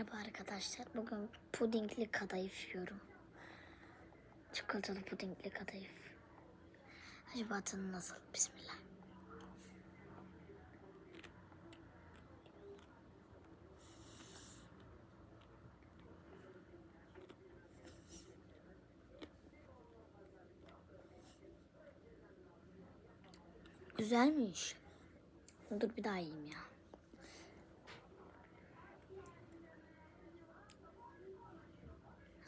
Merhaba arkadaşlar. Bugün pudingli kadayıf yiyorum. Çikolatalı pudingli kadayıf. Acaba tadı nasıl? Bismillah. Güzelmiş. Dur bir daha yiyeyim ya.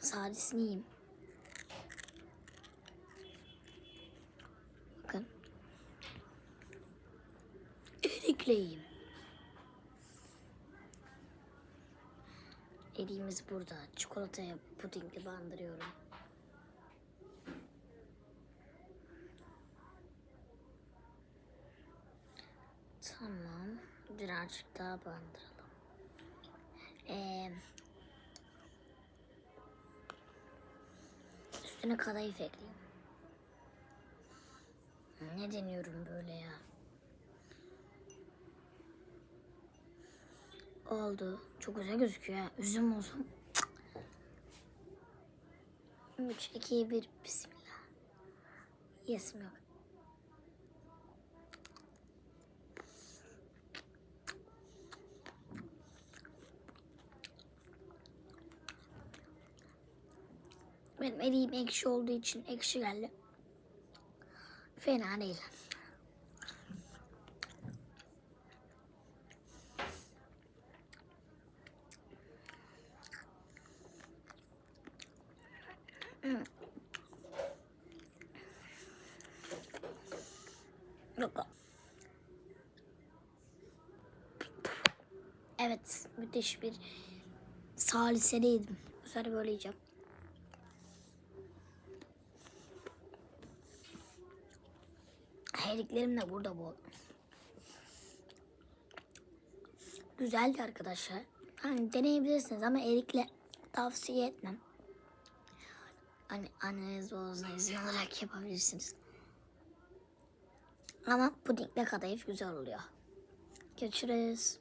Sadesini yiyeyim. Bakın. Erikle yiyeyim. Eriğimiz burada. Çikolataya pudingli bandırıyorum. Tamam. Birazcık daha bandıralım. Ee, üstüne kadayıf ekleyeyim. Ne deniyorum böyle ya? Oldu. Çok güzel gözüküyor ya. Üzüm olsun. 3, 2, 1. Bismillah. Yesim yok. Benim eriğim ekşi olduğu için ekşi geldi. Fena değil. Hmm. Evet, müthiş bir saliseli yedim. Bu sefer böyle yiyeceğim. Eriklerim de burada bu. Güzeldi arkadaşlar. Hani deneyebilirsiniz ama erikle tavsiye etmem. Hani anneniz babasına izin alarak yapabilirsiniz. Ama pudingle kadayıf güzel oluyor. Görüşürüz.